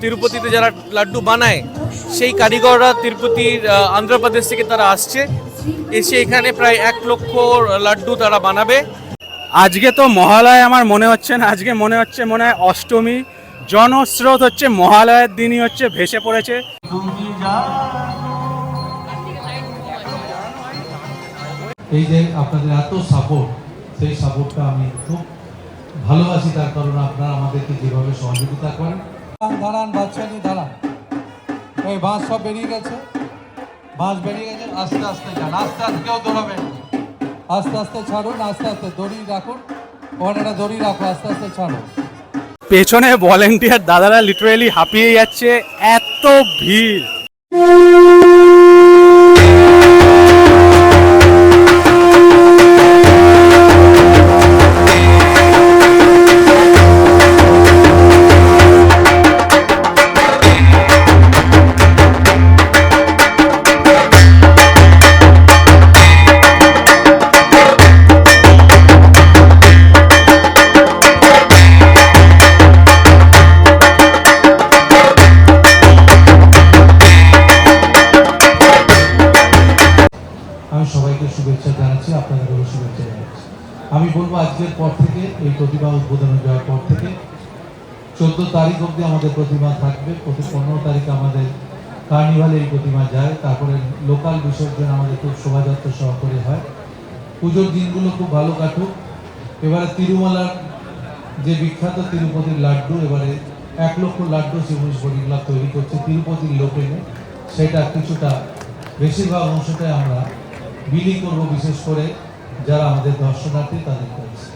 তিরুপতিতে যারা লাড্ডু বানায় সেই কারিগররা তিরুপতির আন্ধ্রপ্রদেশ থেকে তারা আসছে। এসে এখানে প্রায় এক লক্ষ লাড্ডু তারা বানাবে। আজকে তো মহালয় আমার মনে হচ্ছে না আজকে মনে হচ্ছে মনে হয় অষ্টমী। জনস্রোত হচ্ছে মহালয়ের দিনই হচ্ছে ভেসে পড়েছে। এই যে আপনাদের এত সাপোর্ট সেই সাপোর্টটা আমি খুব ভালোবাসি তার কারণ আপনারা আমাদেরকে যেভাবে সহযোগিতা করেন। দাঁড়ান বাচ্চানি দাঁড়ান। ওই বাঁশ সব বেরিয়ে গেছে। বাঁশ বেরিয়ে গেছে, আস্তে আস্তে যান, আস্তে আস্তে কেউ দৌড়াবেন আস্তে আস্তে ছাড়ুন, আস্তে আস্তে দড়ি রাখুন ওখানে দড়ি রাখো, আস্তে আস্তে ছাড়ুন। পেছনে ভলেন্টিয়ার দাদারা লিটারেলি হাঁপিয়ে যাচ্ছে, এত ভিড়। সবাইকে শুভেচ্ছা জানাচ্ছি আপনাদেরও শুভেচ্ছা জানাচ্ছি। আমি বলব আজকের পর থেকে, এই প্রতিমা উদ্বোধন যাওয়ার পর থেকে চোদ্দ তারিখ অবধি আমাদের প্রতিমা থাকবে প্রতি পনেরো তারিখ আমাদের কার্নিভালে এই প্রতিমা যায়। তারপরে লোকাল বিসর্জন আমাদের খুব শোভাযাত্রা সহকারে হয়। পুজোর দিনগুলো খুব ভালো কাটুক। এবারে তিরুমালার যে বিখ্যাত তিরুপতির লাড্ডু, এবারে এক লক্ষ লাড্ডু শিবুষ বডিগুলা তৈরি করছে তিরুপতির লোক এনে সেটা কিছুটা, বেশিরভাগ অংশটাই আমরা বিলি করব বিশেষ করে যারা আমাদের দর্শনার্থী তাদের কাছে।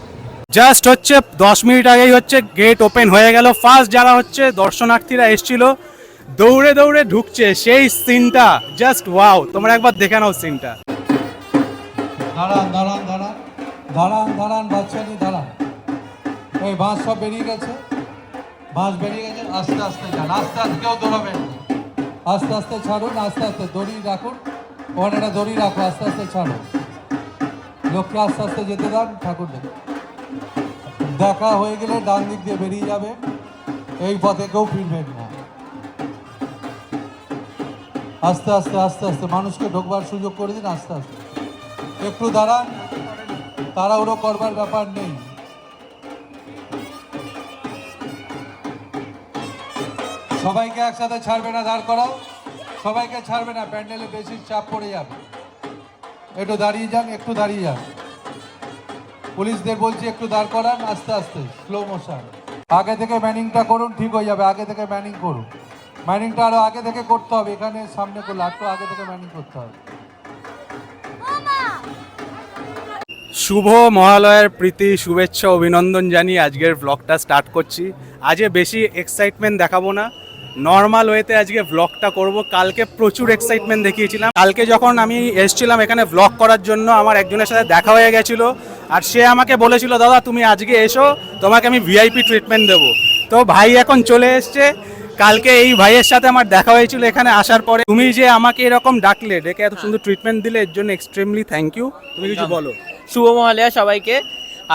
জাস্ট হচ্ছে দশ মিনিট আগেই হচ্ছে গেট ওপেন হয়ে গেল। ফার্স্ট যারা হচ্ছে দর্শনার্থীরা এসছিল দৌড়ে দৌড়ে ঢুকছে সেই সিনটা জাস্ট ওয়াও তোমরা একবার দেখে নাও সিনটা দাঁড়ান দাঁড়ান দাঁড়ান। দাঁড়ান দাঁড়ান বাচ্চানি দাঁড়ান। ওই বাঁশ সব বেরিয়ে গেছে। বাঁশ বেরিয়ে গেছে আস্তে আস্তে যান। আস্তে আস্তে কেউ দৌড়াবেন। আস্তে আস্তে ছাড়ুন আস্তে আস্তে দড়ি রাখুন। ওখানে একটা দড়ি রাখো, আস্তে আস্তে ছাড়ুন লোককে আস্তে আস্তে যেতে দান, ঠাকুর দেখা হয়ে গেলে ডান দিক দিয়ে বেরিয়ে যাবে। এই পথে কেউ ফিরবেন না। আস্তে আস্তে আস্তে আস্তে, মানুষকে ঢোকবার সুযোগ করে দিন, আস্তে আস্তে। একটু দাঁড়ান, তাড়াহুড়ো করবার ব্যাপার নেই। সবাইকে একসাথে ছাড়বে না, দাঁড় করাও। সবাইকে ছাড়বে না, প্যান্ডেলে বেশি চাপ পড়ে যাবে। একটু দাঁড়িয়ে যান, একটু দাঁড়িয়ে যান। পুলিশদের বলছি একটু দাঁড় করান, আস্তে আস্তে স্লো মোশন আগে থেকে ম্যানিংটা করুন, ঠিক হয়ে যাবে, আগে থেকে ম্যানিং করুন। ম্যানিংটা আরও আগে থেকে করতে হবে, এখানে সামনে করলে একটু আগে থেকে ম্যানিং করতে হবে। শুভ মহালয়ের প্রীতি, শুভেচ্ছা, অভিনন্দন জানিয়ে আজকের ব্লগটা স্টার্ট করছি। আজকে বেশি এক্সাইটমেন্ট দেখাবো না। নর্মাল ওয়েতে আজকে ব্লগটা করব। কালকে প্রচুর এক্সাইটমেন্ট দেখিয়েছিলাম। কালকে যখন আমি এসেছিলাম এখানে ব্লগ করার জন্য আমার একজনের সাথে দেখা হয়ে গেছিল। আর সে আমাকে বলেছিল দাদা তুমি আজকে এসো তোমাকে আমি ভিআইপি ট্রিটমেন্ট দেবো। তো ভাই এখন চলে এসছে। কালকে এই ভাইয়ের সাথে আমার দেখা হয়েছিল এখানে আসার পরে। তুমি যে আমাকে এরকম ডাকলে ডেকে এত সুন্দর ট্রিটমেন্ট দিলে এর জন্য এক্সট্রিমলি থ্যাংক ইউ তুমি কিছু বলো। শুভ মহালয়া সবাইকে।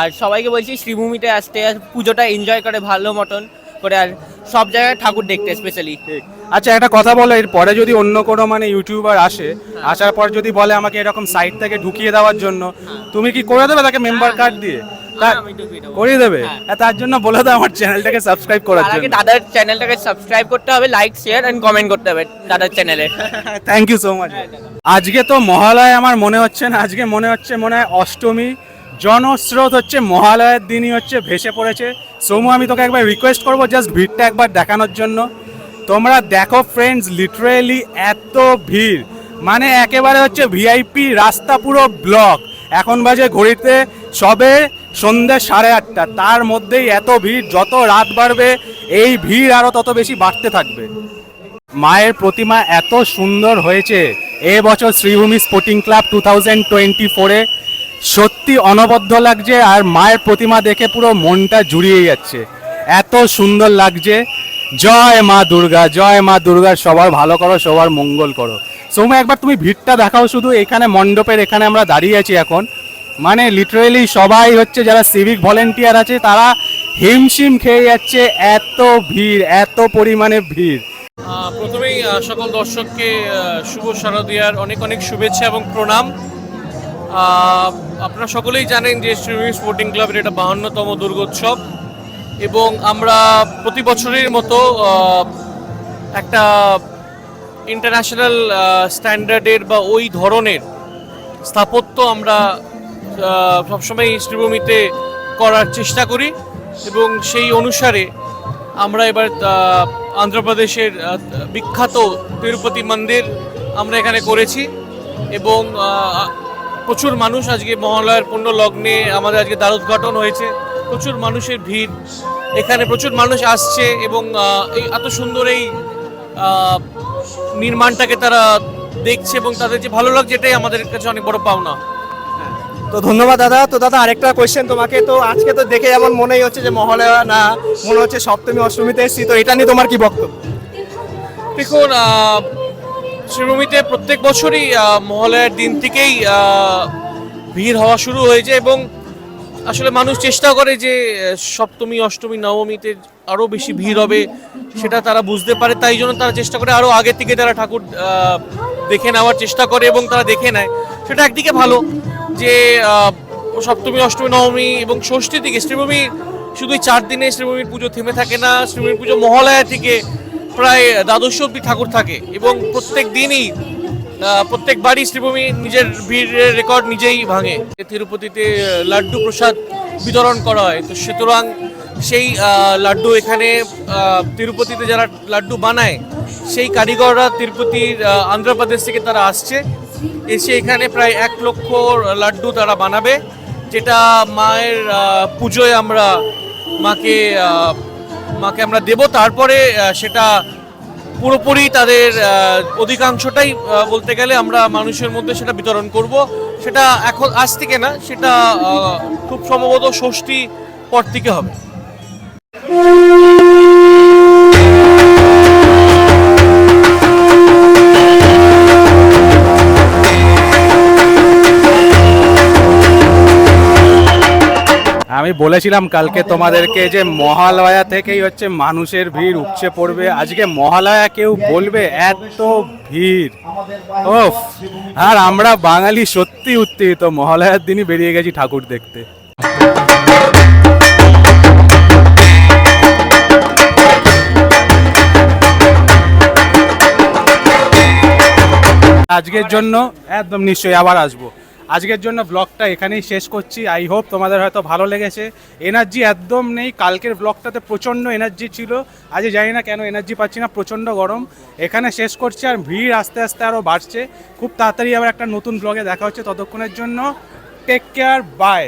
আর সবাইকে বলছি শ্রীভূমিতে আসতে পুজোটা এনজয় করে ভালো মতন। করে আর সব জায়গায় ঠাকুর দেখতে স্পেশালি আচ্ছা একটা কথা বলো এর পরে যদি অন্য কোনো মানে ইউটিউবার আসে আসার পর যদি বলে আমাকে এরকম সাইট থেকে ঢুকিয়ে দেওয়ার জন্য তুমি কি করে দেবে তাকে মেম্বার কার্ড দিয়ে? দেবো। করিয়ে দেবে? হ্যাঁ। হ্যাঁ, তার জন্য বলে দাও আমার চ্যানেলটাকে সাবস্ক্রাইব করার জন্য। দাদার চ্যানেলটাকে সাবস্ক্রাইব করতে হবে লাইক শেয়ার এন্ড কমেন্ট করতে হবে দাদার চ্যানেলে থ্যাংক ইউ সো মাচ আজকে তো মহালয় আমার মনে হচ্ছে না আজকে মনে হচ্ছে মনে হয় অষ্টমী জনস্রোত হচ্ছে, মহালয়ের দিনই হচ্ছে, ভেসে পড়েছে। সোমু আমি তোকে একবার রিকোয়েস্ট করব জাস্ট ভিড়টা একবার দেখানোর জন্য। তোমরা দেখো ফ্রেন্ডস লিটারেলি এত ভিড়। মানে একেবারে হচ্ছে ভিআইপি রাস্তা পুরো ব্লক এখন বাজে ঘড়িতে সবে সন্ধ্যে সাড়ে আটটা। তার মধ্যেই এত ভিড়, যত রাত বাড়বে, এই ভিড় আরও তত বেশি বাড়তে থাকবে। মায়ের প্রতিমা এত সুন্দর হয়েছে। এ বছর Sreebhumi sporting club two thousand twenty ফোরে সত্যি অনবদ্য লাগছে আর মায়ের প্রতিমা দেখে পুরো মনটা জুড়িয়ে যাচ্ছে। এত সুন্দর লাগছে। জয় মা দুর্গা, জয় মা দুর্গা, সবার ভালো করো, সবার মঙ্গল করো। সৌম্য, একবার তুমি ভিড়টা দেখাও শুধু এখানে মণ্ডপের, এখানে আমরা দাঁড়িয়ে আছি এখন। মানে লিটারেলি সবাই হচ্ছে যারা সিভিক ভলেন্টিয়ার আছে, তারা হিমশিম খেয়ে যাচ্ছে এত ভিড়, এত পরিমাণে ভিড়। প্রথমেই সকল দর্শককে শুভ শারদিয়ার অনেক অনেক শুভেচ্ছা এবং প্রণাম। আপনারা সকলেই জানেন যে শ্রীভূমি স্পোর্টিং ক্লাবের এটা বাহান্নতম দুর্গোৎসব এবং আমরা প্রতি বছরের মতো একটা ইন্টারন্যাশনাল স্ট্যান্ডার্ডের বা ওই ধরনের স্থাপত্য আমরা সবসময় শ্রীভূমিতে করার চেষ্টা করি এবং সেই অনুসারে আমরা এবার আহ, অন্ধ্রপ্রদেশের বিখ্যাত তিরুপতি মন্দির আমরা এখানে করেছি এবং প্রচুর মানুষ আজকে মহালয়ার পূর্ণ লগ্নে আমাদের আজকে দ্বার উদ্ঘাটন হয়েছে। প্রচুর মানুষের ভিড়। এখানে প্রচুর মানুষ আসছে এবং এই এত সুন্দর এই নির্মাণটাকে তারা দেখছে এবং তাদের যে ভালো লাগছে এটাই আমাদের কাছে অনেক বড় পাওনা। তো ধন্যবাদ দাদা। তো দাদা আরেকটা কোয়েশ্চেন তোমাকে। তো আজকে তো দেখে এমন মনেই হচ্ছে যে মহালয়া না মনে হচ্ছে সপ্তমী অষ্টমীতে এসেছি। তো এটা নিয়ে তোমার কি বক্তব্য? দেখুন শ্রীভূমিতে প্রত্যেক বছরই মহালয়ার দিন থেকেই ভিড় হওয়া শুরু হয়েছে এবং আসলে মানুষ চেষ্টা করে যে সপ্তমী, অষ্টমী, নবমীতে আরও বেশি ভিড় হবে সেটা তারা বুঝতে পারে। তাই জন্য তারা চেষ্টা করে আরও আগে থেকে তারা ঠাকুর দেখে নেওয়ার চেষ্টা করে এবং তারা দেখে নেয়। সেটা একদিকে ভালো যে সপ্তমী, অষ্টমী, নবমী এবং ষষ্ঠী থেকে শ্রীভূমি শুধু চার দিনে শ্রীভূমির পুজো থেমে থাকে না। শ্রীভূমির পুজো মহালয়া থেকে প্রায় দ্বাদশ অব্দি ঠাকুর থাকে এবং প্রত্যেক দিনই আহ, প্রত্যেক বাড়ি শ্রীভূমি নিজের ভিড়ের রেকর্ড নিজেই ভাঙে। তিরুপতিতে লাড্ডু প্রসাদ বিতরণ করা হয়। তো সুতরাং সেই লাড্ডু এখানে তিরুপতিতে যারা লাড্ডু বানায় সেই কারিগররা তিরুপতির আন্ধ্রপ্রদেশ থেকে তারা আসছে। এসে এখানে প্রায় এক লক্ষ লাড্ডু তারা বানাবে যেটা মায়ের পুজোয় আমরা মাকে মাকে আমরা দেব। তারপরে সেটা পুরোপুরি তাদের অধিকাংশটাই বলতে গেলে আমরা মানুষের মধ্যে সেটা বিতরণ করব। সেটা এখন, আজ থেকে না, সেটা খুব সম্ভবত ষষ্ঠী পর থেকে হবে। আমি বলেছিলাম কালকে তোমাদেরকে যে মহালয়া থেকেই হচ্ছে মানুষের ভিড় উপচে পড়বে। আজকে মহালয়া কেউ বলবে, এত ভিড়। ওফ আর আমরা বাঙালি সত্যি উত্তেজিত। মহালয়ার দিনই বেরিয়ে গেছি ঠাকুর দেখতে। আজকের জন্য একদম নিশ্চয়ই আবার আসব। আজকের জন্য ব্লগটা এখানেই শেষ করছি। আই হোপ তোমাদের হয়তো ভালো লেগেছে। এনার্জি একদম নেই। কালকের ব্লগটাতে প্রচণ্ড এনার্জি ছিল। আজ জানি না কেন এনার্জি পাচ্ছি না, প্রচণ্ড গরম। এখানে শেষ করছি আর ভিড় আস্তে আস্তে আরও বাড়ছে। খুব তাড়াতাড়ি আবার একটা নতুন ব্লগে দেখা হচ্ছে ততক্ষণের জন্য। Take care bye